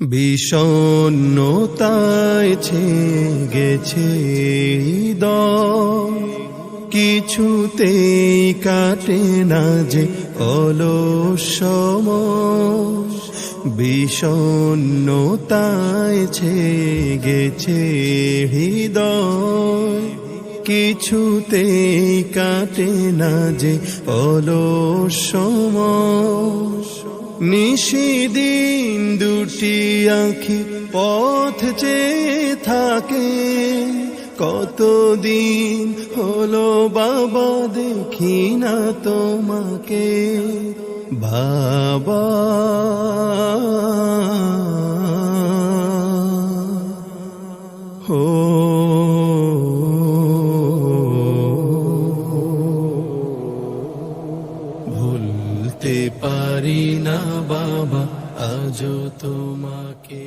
বিষণ্ণতায় ছে গেছে কিছুতেই কাটে না যে অলসম বিষণ্ণতায় ছে গেছে হৃদয়। কিছুতেই কাটে না যে অলসম নিশিদিন দুটি আঁখি পথ চেয়ে থাকে। কতদিন হলো বাবা দেখি না তোমাকে। বাবা। ও ভুলতে পারি না বাবা আজও তোমাকে।